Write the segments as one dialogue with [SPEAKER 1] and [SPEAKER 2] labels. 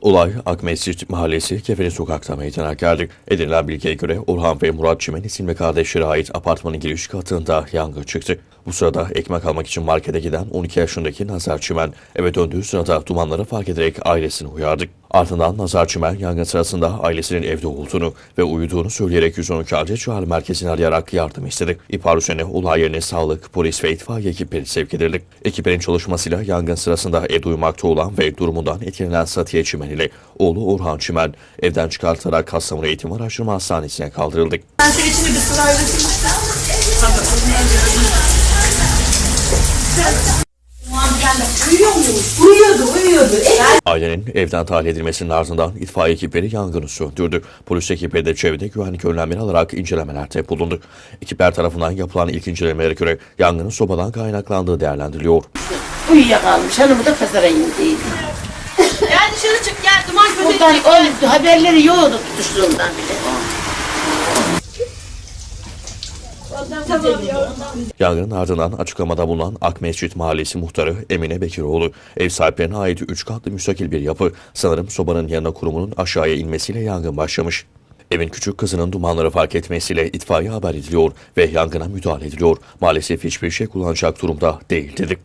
[SPEAKER 1] Olay Akmescit Mahallesi Kefeli Sokak'ta meydana geldi. Edinilen bilgiye göre Orhan ve Murat Çimen isimli kardeşlere ait apartmanın giriş katında yangın çıktı. Bu sırada ekmek almak için markete giden 12 yaşındaki Nazar Çimen eve döndüğü sırada dumanları fark ederek ailesini uyardı. Ardından Nazar Çimen yangın sırasında ailesinin evde olduğunu ve uyuduğunu söyleyerek 112 acil çağrı merkezini arayarak yardım istedi. İhbar üzerine olay yerine sağlık, polis ve itfaiye ekipleri sevk edildi. Ekiplerin çalışmasıyla yangın sırasında evde uyumakta olan ve durumundan etkilenen Satiye Çimen ile oğlu Orhan Çimen evden çıkartılarak Kastamonu Eğitim Araştırma Hastanesi'ne kaldırıldı.
[SPEAKER 2] Ben içine bir sıra Uyuyor muymuş? Uyuyordu, uyuyordu.
[SPEAKER 1] Ailenin evden tahliye edilmesinin ardından itfaiye ekipleri yangını söndürdü. Polis ekipleri de çevrede güvenlik önlemleri alarak incelemelerde bulundu. Ekipler tarafından yapılan ilk incelemelere göre yangının sobadan kaynaklandığı değerlendiriliyor.
[SPEAKER 3] Uyuyakalmış. Hanımı da pazara indiydi.
[SPEAKER 2] Gel dışarı çık gel. Duman kötü
[SPEAKER 3] Buradan haberleri yoktu tutuştuğundan bile.
[SPEAKER 1] Yangının ardından açıklamada bulunan Akmescit Mahallesi muhtarı Emine Bekiroğlu, ev sahiplerine ait 3 katlı müstakil bir yapı, sanırım sobanın yanına kurumunun aşağıya inmesiyle yangın başlamış. Evin küçük kızının dumanları fark etmesiyle itfaiye haber ediliyor ve yangına müdahale ediliyor. Maalesef hiçbir şey kullanacak durumda değil dedik.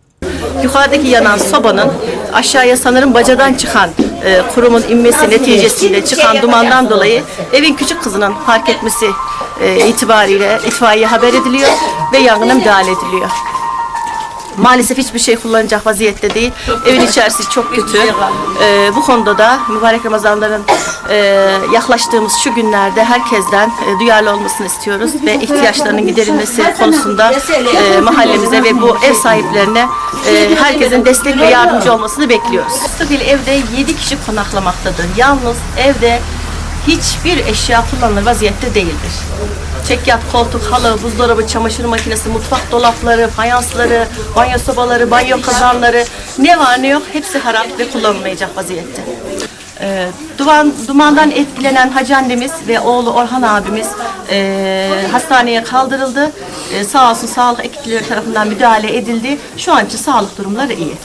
[SPEAKER 4] Yukarıdaki yanan sobanın aşağıya sanırım bacadan çıkan e, kurumun inmesi neticesiyle çıkan dumandan dolayı evin küçük kızının fark etmesi e, itibariyle itfaiye haber ediliyor ve yangına müdahale ediliyor. Maalesef hiçbir şey kullanacak vaziyette değil. Evin içerisi çok kötü. Ee, bu konuda da mübarek Ramazanların e, yaklaştığımız şu günlerde herkesten e, duyarlı olmasını istiyoruz ve ihtiyaçlarının giderilmesi konusunda e, mahallemize ve bu ev sahiplerine e, herkesin destek ve yardımcı olmasını bekliyoruz. Stabil evde 7 kişi konaklamaktadır. Yalnız evde hiçbir eşya kullanılır vaziyette değildir. Çekyat, koltuk, halı, buzdolabı, çamaşır makinesi, mutfak dolapları, fayansları, banyo sobaları, banyo kazanları ne var ne yok hepsi harap ve kullanılmayacak vaziyette. E, duman, dumandan etkilenen Hacı annemiz ve oğlu Orhan abimiz e, hastaneye kaldırıldı. E, sağ olsun sağlık ekipleri tarafından müdahale edildi. Şu an için sağlık durumları iyi.